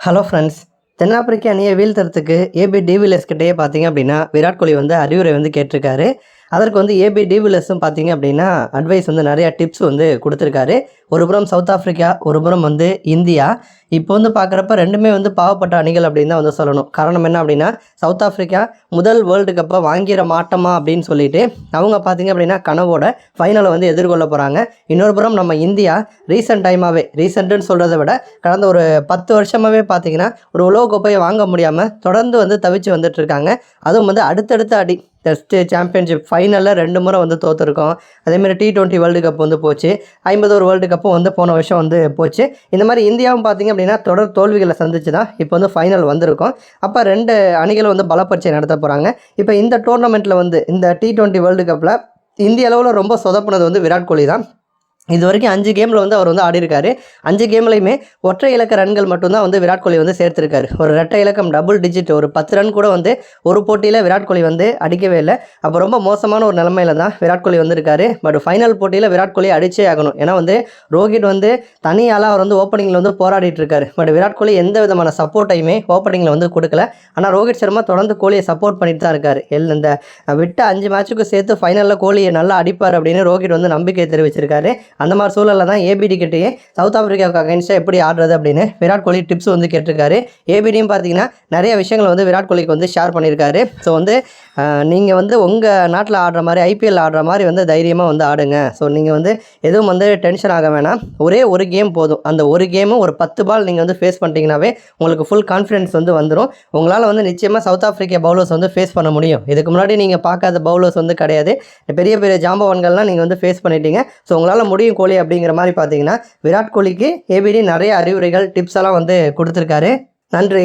Hello friends தென்னாப்பிரிக்க அணியை வீழ்த்துறதுக்கு AB de Villiers கிட்டேயே பார்த்தீங்க அப்படின்னா விராட் கோலி வந்து அறிவுரை வந்து கேட்டிருக்காரு. அதற்கு வந்து ஏபி டிவிலஸும் பார்த்தீங்க அப்படின்னா அட்வைஸ் வந்து நிறையா டிப்ஸ் வந்து கொடுத்துருக்காரு. ஒரு புறம் சவுத் ஆஃப்ரிக்கா ஒரு புறம் வந்து இந்தியா. இப்போ வந்து பார்க்குறப்ப ரெண்டுமே வந்து பாவப்பட்ட அணிகள் அப்படின்னு தான் வந்து சொல்லணும். காரணம் என்ன அப்படின்னா சவுத் ஆஃப்ரிக்கா முதல் வேர்ல்டு கப்பை வாங்கிட மாட்டோமா அப்படின்னு சொல்லிட்டு அவங்க பார்த்தீங்க அப்படின்னா கனவோட ஃபைனலை வந்து எதிர்கொள்ள போகிறாங்க இன்னொரு புறம் நம்ம இந்தியா ரீசெண்ட் டைமாகவே ரீசெண்ட்டுன்னு சொல்கிறத விட கடந்த ஒரு பத்து வருஷமாகவே பார்த்தீங்கன்னா ஒரு உலக கோப்பையை வாங்க முடியாமல் தொடர்ந்து வந்து தவிச்சு வந்துட்டு இருக்காங்க. அதுவும் வந்து அடுத்தடுத்த அடி டெஸ்ட் சாம்பியன்ஷிப் ஃபைனலில் ரெண்டு முறை வந்து தோற்றுருக்கோம் அதேமாதிரி டி டுவெண்ட்டி வேர்ல்டு கப் வந்து போச்சு. ஐம்பது ஒரு வேர்ல்டு கப்பும் வந்து போன வருஷம் வந்து போச்சு. இந்த மாதிரி இந்தியாவும் பார்த்திங்க அப்படின்னா தொடர் தோல்விகளை சந்திச்சு தான் இப்போ வந்து ஃபைனல் வந்திருக்கும். அப்போ ரெண்டு அணிகளும் வந்து பலப்பரிச்சை நடத்த போகிறாங்க இப்போ இந்த டோர்னமெண்ட்டில் வந்து இந்த டி டுவெண்ட்டி வேர்ல்டு கப்பில் இந்திய அளவில் ரொம்ப சொதப்புனது வந்து விராட் கோலி தான். இது வரைக்கும் அஞ்சு கேமில் வந்து அவர் வந்து ஆடிருக்காரு அஞ்சு கேம்லையுமே ஒற்றை இலக்க ரன்கள் மட்டும்தான் வந்து விராட் கோலி வந்து சேர்த்துருக்காரு. ஒரு ரெட்டை இலக்கம் டபுள் டிஜிட் ஒரு பத்து ரன் கூட வந்து ஒரு போட்டியில் விராட் கோலி வந்து அடிக்கவே இல்லை. அப்போ ரொம்ப மோசமான ஒரு நிலமையில தான் விராட் கோலி வந்திருக்காரு. பட் ஃபைனல் போட்டியில் விராட் கோலி அடிச்சே ஆகணும். ஏன்னா வந்து ரோஹித் வந்து தனியால் அவர் வந்து ஓப்பனிங்கில் வந்து போராடிட்டு இருக்காரு. பட் விராட் கோலி எந்த விதமான சப்போர்ட்டையுமே ஓப்பனிங்கில் வந்து கொடுக்கல. ஆனால் ரோஹித் சர்மா தொடர்ந்து கோலியை சப்போர்ட் பண்ணிட்டு தான் இருக்காரு. எல் இந்த விட்ட அஞ்சு மேட்சுக்கு சேர்த்து ஃபைனலில் கோலியை நல்லா அடிப்பார் அப்படின்னு ரோஹித் வந்து நம்பிக்கை தெரிவிச்சிருக்காரு. அந்த மாதிரி சூழலில் தான் ஏபிடி கிட்டேயே சவுத் ஆப்பிரிக்காவுக்கு அகைன்ஸ்டாக எப்படி ஆடுறது அப்படின்னு விராட் கோலி டிப்ஸ் வந்து கேட்டிருக்காரு. ஏபிடியும் பார்த்தீங்கன்னா நிறைய விஷயங்கள் வந்து விராட் கோலிக்கு வந்து ஷேர் பண்ணியிருக்காரு. ஸோ வந்து நீங்கள் வந்து உங்கள் நாட்டில் ஆடுற மாதிரி ஐபிஎல் ஆடுற மாதிரி வந்து தைரியமாக வந்து ஆடுங்க. ஸோ நீங்கள் வந்து எதுவும் வந்து டென்ஷன் ஆக வேணாம். ஒரே ஒரு கேம் போதும். அந்த ஒரு கேமும் ஒரு பத்து பால் நீங்கள் வந்து ஃபேஸ் பண்ணிட்டீங்கன்னாவே உங்களுக்கு ஃபுல் கான்ஃபிடன்ஸ் வந்து வந்துடும் உங்களால் வந்து நிச்சயமாக சவுத் ஆஃப்ரிக்கா பவுலர்ஸ் வந்து ஃபேஸ் பண்ண முடியும். இதுக்கு முன்னாடி நீங்கள் பார்க்காத பவுலர்ஸ் வந்து கிடையாது. பெரிய பெரிய ஜாம்பவான்கள்லாம் நீங்கள் வந்து ஃபேஸ் பண்ணிட்டீங்க. ஸோ உங்களால் முடியும் கோலி அப்படிங்கிற மாதிரி பார்த்தீங்கன்னா விராட் கோலிக்கு ஏபிடி நிறைய அறிவுரைகள் டிப்ஸ் எல்லாம் வந்து கொடுத்துருக்காரு. நன்றி.